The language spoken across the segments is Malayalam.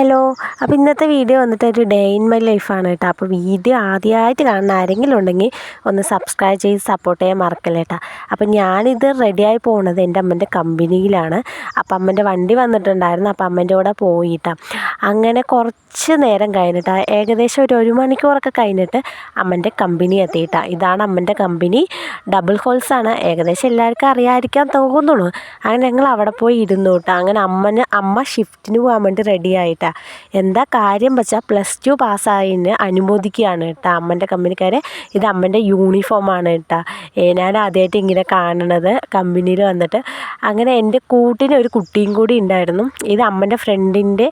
ഹലോ അപ്പോൾ ഇന്നത്തെ വീഡിയോ വന്നിട്ട് ഒരു ഡേ ഇൻ മൈ ലൈഫാണ് കേട്ടോ. അപ്പോൾ വീഡിയോ ആദ്യമായിട്ട് കാണുന്ന ആരെങ്കിലും ഉണ്ടെങ്കിൽ ഒന്ന് സബ്സ്ക്രൈബ് ചെയ്ത് സപ്പോർട്ട് ചെയ്യാൻ മറക്കല്ല കേട്ടോ അപ്പോൾ ഞാനിത് റെഡിയായി പോകുന്നത് എന്റെ അമ്മന്റെ കമ്പനിയിലാണ് അപ്പോൾ അമ്മന്റെ വണ്ടി വന്നിട്ടുണ്ടായിരുന്നു. അപ്പോൾ അമ്മന്റെ കൂടെ പോയിട്ടാ. അങ്ങനെ കുറച്ച് നേരം കഴിഞ്ഞിട്ട് ഏകദേശം ഒരു ഒരു മണിക്കൂറൊക്കെ കഴിഞ്ഞിട്ട് അമ്മന്റെ കമ്പനി എത്തിയിട്ടാ. ഇതാണ് അമ്മന്റെ കമ്പനി ഡബിൾ ഹോൾസ് ആണ്. ഏകദേശം എല്ലാവർക്കും അറിയാതിരിക്കാൻ തോന്നുന്നു. അങ്ങനെ ഞങ്ങൾ അവിടെ പോയി ഇരുന്നു കേട്ടോ അങ്ങനെ അമ്മന് അമ്മ ഷിഫ്റ്റിന് പോകാൻ വേണ്ടി റെഡി എന്താ കാര്യം വെച്ചാൽ പ്ലസ് ടു പാസ്സായതിന് അനുമോദിക്കുകയാണ് കേട്ടോ അമ്മന്റെ കമ്പനിക്കാരെ. ഇത് അമ്മന്റെ യൂണിഫോമാണ് കേട്ടോ. ഞാൻ ആദ്യമായിട്ട് ഇങ്ങനെ കാണണത് കമ്പനിയിൽ വന്നിട്ട്. അങ്ങനെ എന്റെ കൂട്ടിന് ഒരു കുട്ടിയും കൂടി ഉണ്ടായിരുന്നു. ഇത് അമ്മന്റെ ഫ്രണ്ടിന്റെ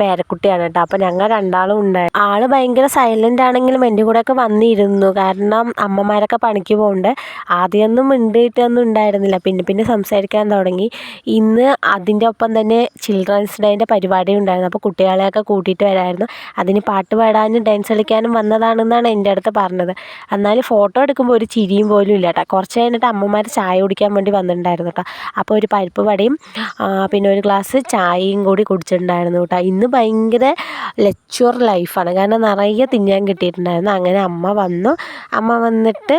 പേരക്കുട്ടിയാണ് കേട്ടോ. അപ്പോൾ ഞങ്ങൾ രണ്ടാളും ഉണ്ടായി. ആൾ ഭയങ്കര സൈലന്റ് ആണെങ്കിലും എന്റെ കൂടെയൊക്കെ വന്നിരുന്നു. കാരണം അമ്മമാരൊക്കെ പണിക്ക് പോകുന്നുണ്ട് ആദ്യമൊന്നും മിണ്ടിയിട്ടൊന്നും ഉണ്ടായിരുന്നില്ല. പിന്നെ പിന്നെ സംസാരിക്കാൻ തുടങ്ങി. ഇന്ന് അതിന്റെ ഒപ്പം തന്നെ ചിൽഡ്രൻസ് ഡേന്റെ പരിപാടി ഉണ്ടായിരുന്നു. അപ്പോൾ കുട്ടികളെയൊക്കെ കൂട്ടിയിട്ട് വരായിരുന്നു. അതിന് പാട്ട് പാടാനും ഡാൻസ് കളിക്കാനും വന്നതാണെന്നാണ് എന്റെ അടുത്ത് പറഞ്ഞത്. എന്നാലും ഫോട്ടോ എടുക്കുമ്പോൾ ഒരു ചിരിയും പോലും ഇല്ല കേട്ടോ. കുറച്ച് കഴിഞ്ഞിട്ട് അമ്മമാർ ചായ കുടിക്കാൻ വേണ്ടി വന്നിട്ടുണ്ടായിരുന്നു കേട്ടോ. അപ്പോൾ ഒരു പരിപ്പ് വടയും പിന്നെ ഒരു ഗ്ലാസ് ചായയും കൂടി കുടിച്ചിട്ടുണ്ടായിരുന്നു കേട്ടോ. ഇന്ന് ഭയങ്കര ലെക്ചർ ലൈഫാണ് കാരണം നിറയെ തിന്നാൻ കിട്ടിയിട്ടുണ്ടായിരുന്നു. അങ്ങനെ അമ്മ വന്നു. അമ്മ വന്നിട്ട്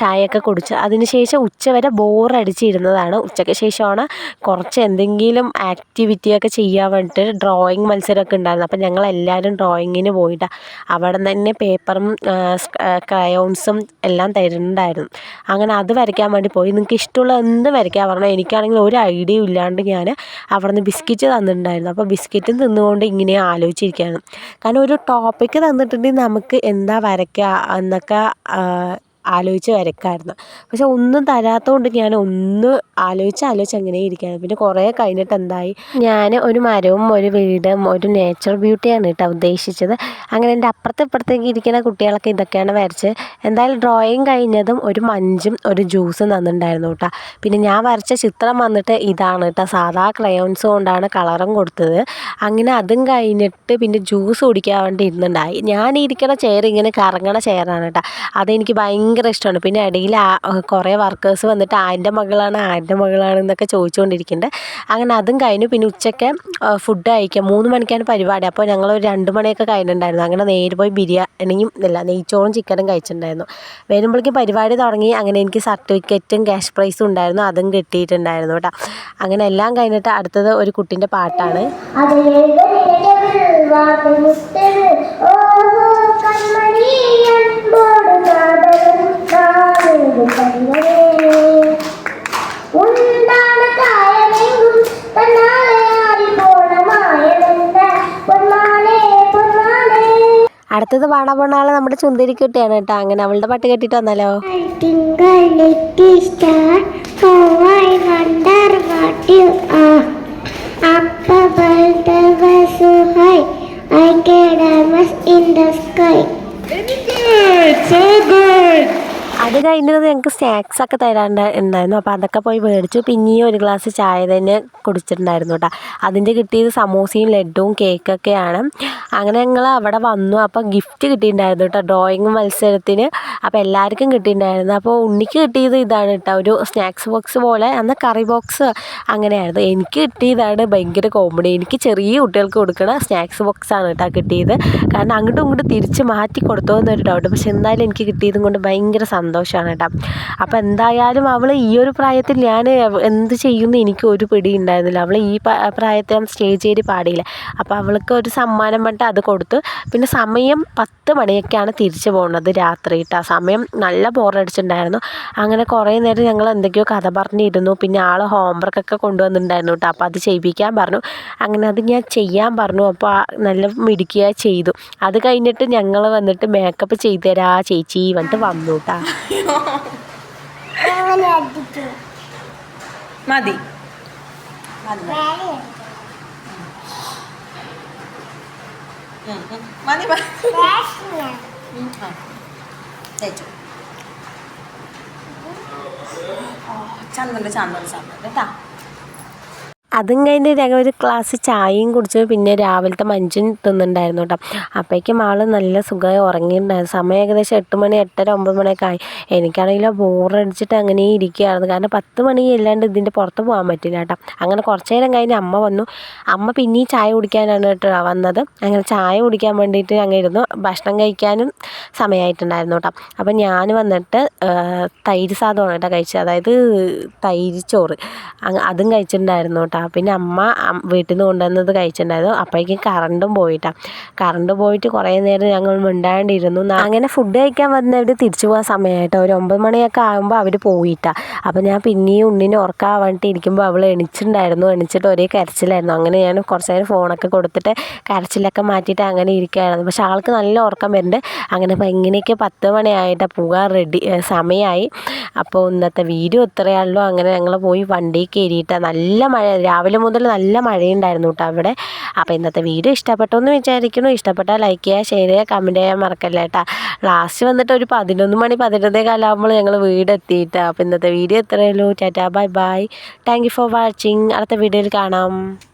ചായയൊക്കെ കുടിച്ചു. അതിനുശേഷം ഉച്ചവരെ ബോറടിച്ചിരുന്നതാണ് ഉച്ചയ്ക്ക് ശേഷമാണ് കുറച്ച് എന്തെങ്കിലും ആക്ടിവിറ്റിയൊക്കെ ചെയ്യാൻ വേണ്ടിയിട്ട് ഡ്രോയിങ് മത്സരമൊക്കെ ഉണ്ടായിരുന്നു. അപ്പം ഞങ്ങൾ എല്ലാവരും ഡ്രോയിങ്ങിന് പോയിട്ടാണ് അവിടെ തന്നെ പേപ്പറും ക്രയോൺസും എല്ലാം തരുന്നുണ്ടായിരുന്നു. അങ്ങനെ അത് വരയ്ക്കാൻ വേണ്ടി പോയി. നിങ്ങൾക്ക് ഇഷ്ടമുള്ള എന്ത് വരയ്ക്കാൻ പറഞ്ഞു എനിക്കാണെങ്കിൽ ഒരു ഐഡിയ ഇല്ലാണ്ട് ഞാൻ അവിടെ നിന്ന് ബിസ്ക്കറ്റ് തന്നിട്ടുണ്ടായിരുന്നു. അപ്പോൾ ബിസ്ക്കറ്റും തിന്നുകൊണ്ട് ഇങ്ങനെ ആലോചിച്ചിരിക്കുകയാണ്. കാരണം ഒരു ടോപ്പിക്ക് തന്നിട്ടുണ്ടെങ്കിൽ നമുക്ക് എന്താ വരയ്ക്കുക എന്നൊക്കെ ആലോചിച്ച് വരയ്ക്കാമായിരുന്നു പക്ഷെ ഒന്നും തരാത്തതുകൊണ്ട് ഞാൻ ഒന്ന് ആലോചിച്ച് ആലോചിച്ച് അങ്ങനെ ഇരിക്കുകയാണ്. പിന്നെ കുറേ കഴിഞ്ഞിട്ട് എന്തായി? ഞാൻ ഒരു മരവും ഒരു വീടും ഒരു നേച്ചർ ബ്യൂട്ടിയാണ് കേട്ടോ ഉദ്ദേശിച്ചത്. അങ്ങനെ എന്റെ അപ്പുറത്തെ ഇപ്പുറത്തേക്ക് ഇരിക്കുന്ന കുട്ടികളൊക്കെ ഇതൊക്കെയാണ് വരച്ചത് എന്തായാലും ഡ്രോയിങ് കഴിഞ്ഞതും ഒരു മഞ്ചും ഒരു ജ്യൂസും തന്നിട്ടുണ്ടായിരുന്നു കേട്ടോ. പിന്നെ ഞാൻ വരച്ച ചിത്രം വന്നിട്ട് ഇതാണ് കേട്ടോ. സാധാ ക്രയോൺസ് കൊണ്ടാണ് കളറും കൊടുത്തത്. അങ്ങനെ അതും കഴിഞ്ഞിട്ട് പിന്നെ ജ്യൂസ് കുടിക്കാൻ വേണ്ടി ഇരുന്നുണ്ടായി ഞാൻ ഇരിക്കുന്ന ചെയർ ഇങ്ങനെ കറങ്ങണ ചെയറാണ് കേട്ടോ. അതെനിക്ക് ഭയങ്കര ഇഷ്ടമാണ് പിന്നെ ഇടയിൽ കുറേ വർക്കേഴ്സ് വന്നിട്ട് ആന്റെ മകളാണ് ആന്റെ മകളാണ് എന്നൊക്കെ ചോദിച്ചുകൊണ്ടിരിക്കുന്നുണ്ട് അങ്ങനെ അതും കഴിഞ്ഞു പിന്നെ ഉച്ചയ്ക്ക് ഫുഡ് കഴിക്കാം മൂന്ന് മണിക്കാണ് പരിപാടി അപ്പോൾ ഞങ്ങൾ ഒരു രണ്ട് മണിയൊക്കെ കഴിഞ്ഞിട്ടുണ്ടായിരുന്നു അങ്ങനെ നേരെ പോയി ബിരിയാണിയും ഇല്ല നെയ്ച്ചോറും ചിക്കനും കഴിച്ചിട്ടുണ്ടായിരുന്നു വരുമ്പോഴേക്കും പരിപാടി തുടങ്ങി അങ്ങനെ എനിക്ക് സർട്ടിഫിക്കറ്റും ക്യാഷ് പ്രൈസും ഉണ്ടായിരുന്നു അതും കിട്ടിയിട്ടുണ്ടായിരുന്നു കേട്ടോ അങ്ങനെ എല്ലാം കഴിഞ്ഞിട്ട് അടുത്തത് ഒരു കുട്ടിന്റെ പാട്ടാണ് ഉണ്ടാണ് അടുത്തത് പാടാൻ നമ്മുടെ ചുന്തിരി കുട്ടിയാണ് കേട്ടോ. അങ്ങനെ അവളുടെ പാട്ട് കേട്ടിട്ട് വന്നാലോ? കഴിഞ്ഞത് ഞങ്ങൾക്ക് സ്നാക്സ് ഒക്കെ തരാണ്ട് ഉണ്ടായിരുന്നു. അപ്പോൾ അതൊക്കെ പോയി മേടിച്ചു. പിന്നെയും ഒരു ഗ്ലാസ് ചായ തന്നെ കുടിച്ചിട്ടുണ്ടായിരുന്നു കേട്ടോ. അതിന്റെ കിട്ടിയത് സമൂസയും ലഡുവും കേക്കൊക്കെയാണ് അങ്ങനെ ഞങ്ങൾ അവിടെ വന്നു. അപ്പോൾ ഗിഫ്റ്റ് കിട്ടിയിട്ടുണ്ടായിരുന്നു കേട്ടോ. ഡ്രോയിങ് മത്സരത്തിന് അപ്പോൾ എല്ലാവർക്കും കിട്ടിയിട്ടുണ്ടായിരുന്നു. അപ്പോൾ ഉണ്ണിക്ക് കിട്ടിയത് ഇതാണ് കേട്ടോ. ഒരു സ്നാക്സ് ബോക്സ് പോലെ. അന്ന് കറി ബോക്സ് അങ്ങനെയായിരുന്നു. എനിക്ക് കിട്ടിയതാണ് ഭയങ്കര കോമഡി എനിക്ക് ചെറിയ കുട്ടികൾക്ക് കൊടുക്കണ സ്നാക്സ് ബോക്സാണ് കേട്ടോ കിട്ടിയത്. കാരണം അങ്ങോട്ടും ഇങ്ങോട്ടും തിരിച്ച് മാറ്റി കൊടുത്തോ എന്നൊരു ഡൗട്ട് പക്ഷെ എന്തായാലും എനിക്ക് കിട്ടിയതും കൊണ്ട് ഭയങ്കര സന്തോഷമാണ് കേട്ടോ അപ്പോൾ എന്തായാലും അവൾ ഈ ഒരു പ്രായത്തിൽ ഞാൻ എന്ത് ചെയ്യുമെന്ന് എനിക്ക് ഒരു പിടി ഉണ്ടായിരുന്നില്ല. അവൾ ഈ പ്രായത്തിൽ സ്റ്റേജ് കയറി പാടിയില്ല. അപ്പോൾ അവൾക്ക് ഒരു സമ്മാനം പറഞ്ഞിട്ട് അത് കൊടുത്തു പിന്നെ സമയം പത്ത് മണിയൊക്കെയാണ് തിരിച്ചു പോകുന്നത് രാത്രി കേട്ടോ സമയം നല്ല ബോറടിച്ചിട്ടുണ്ടായിരുന്നു അങ്ങനെ കുറേ നേരം ഞങ്ങൾ എന്തൊക്കെയോ കഥ പറഞ്ഞിരുന്നു. പിന്നെ ആൾ ഹോംവർക്കൊക്കെ കൊണ്ടുവന്നിട്ടുണ്ടായിരുന്നു കേട്ടോ അപ്പോൾ അത് ചെയ്യിപ്പിക്കാൻ പറഞ്ഞു. അങ്ങനെ അത് ഞാൻ ചെയ്യാൻ പറഞ്ഞു. അപ്പോൾ നല്ല മിടുക്കിയ ചെയ്തു. അത് കഴിഞ്ഞിട്ട് ഞങ്ങൾ വന്നിട്ട് മേക്കപ്പ് ചെയ്തു തരാ ചേച്ചി. വന്നിട്ട് വന്നു കേട്ടോ മതി. മതി. മതി. മതി. ചന്ദന ചന്ദന ചന്ദന കേട്ടാ? അതും കഴിഞ്ഞ് ഞങ്ങൾ ഒരു ഗ്ലാസ് ചായയും കുടിച്ചു. പിന്നെ രാവിലത്തെ മഞ്ചും തിന്നുണ്ടായിരുന്നു കേട്ടോ. അപ്പോഴേക്കും ആൾ നല്ല സുഖമായി ഉറങ്ങിയിട്ടുണ്ടായിരുന്നു. സമയം ഏകദേശം എട്ട് മണി എട്ടര ഒമ്പത് മണിയൊക്കെ ആയി. എനിക്കാണെങ്കിൽ ബോറടിച്ചിട്ട് അങ്ങനെ ഇരിക്കുകയായിരുന്നു. കാരണം പത്ത് മണി ഇല്ലാണ്ട് ഇതിന്റെ പുറത്ത് പോകാൻ പറ്റില്ല കേട്ടോ. അങ്ങനെ കുറച്ച് നേരം കഴിഞ്ഞ് അമ്മ വന്നു. അമ്മ പിന്നെയും ചായ കുടിക്കാനാണ് കേട്ടോ വന്നത്. അങ്ങനെ ചായ കുടിക്കാൻ വേണ്ടിയിട്ട് ഞങ്ങൾ ഇരുന്നു. ഭക്ഷണം കഴിക്കാനും സമയമായിട്ടുണ്ടായിരുന്നു കേട്ടോ. അപ്പം ഞാൻ വന്നിട്ട് തൈര് സാധനമാണ് കേട്ടോ കഴിച്ചത്. അതായത് തൈര് ചോറ്. അതും കഴിച്ചിട്ടുണ്ടായിരുന്നു കേട്ടോ. പിന്നെ അമ്മ വീട്ടിൽ നിന്ന് കൊണ്ടുവന്നത് കഴിച്ചിട്ടുണ്ടായിരുന്നു. അപ്പോഴേക്കും കറണ്ടും പോയിട്ടാണ് കറണ്ട് പോയിട്ട് കുറേ നേരം ഞങ്ങൾ മിണ്ടാണ്ടിരുന്നു. അങ്ങനെ ഫുഡ് കഴിക്കാൻ വന്നവർ തിരിച്ചു പോകാൻ സമയമായിട്ടോ ഒരു ഒമ്പത് മണിയൊക്കെ ആകുമ്പോൾ അവർ പോയിട്ടാണ് അപ്പോൾ ഞാൻ പിന്നെയും ഉണ്ണിനെ ഉറക്കാൻ വേണ്ടിയിട്ട് ഇരിക്കുമ്പോൾ അവൾ എണിച്ചിട്ടുണ്ടായിരുന്നു. എണിച്ചിട്ട് ഒരേ കരച്ചിലായിരുന്നു. അങ്ങനെ ഞാൻ കുറച്ച് നേരം ഫോണൊക്കെ കൊടുത്തിട്ട് കരച്ചിലൊക്കെ മാറ്റിയിട്ട് അങ്ങനെ ഇരിക്കുകയായിരുന്നു. പക്ഷെ ആൾക്ക് നല്ല ഉറക്കം വരുന്നുണ്ട്. അങ്ങനെ അപ്പോൾ ഇങ്ങനെയൊക്കെ പത്ത് മണിയായിട്ട് പോകാൻ റെഡി സമയമായി അപ്പോൾ ഇന്നത്തെ വീഡിയോ ഇത്രയാണല്ലോ അങ്ങനെ ഞങ്ങൾ പോയി വണ്ടി കയറിയിട്ട്. നല്ല മഴ രാവിലെ മുതൽ നല്ല മഴയുണ്ടായിരുന്നു കേട്ടോ അവിടെ. അപ്പോൾ ഇന്നത്തെ വീഡിയോ ഇഷ്ടപ്പെട്ടു എന്ന് വിചാരിക്കുന്നു. ഇഷ്ടപ്പെട്ടാൽ ലൈക്ക് ചെയ്യുക ഷെയർ ചെയ്യുക കമന്റ് ചെയ്യാൻ മറക്കല്ല കേട്ടോ. ലാസ്റ്റ് വന്നിട്ട് ഒരു പതിനൊന്ന് മണി പതിനൊന്നേ കാലാകുമ്പോൾ ഞങ്ങൾ വീട് എത്തിയിട്ടാണ് അപ്പോൾ ഇന്നത്തെ video എത്രയുള്ളൂ ta ta bye bye thank you for watching അടുത്ത വീഡിയോയിൽ കാണാം.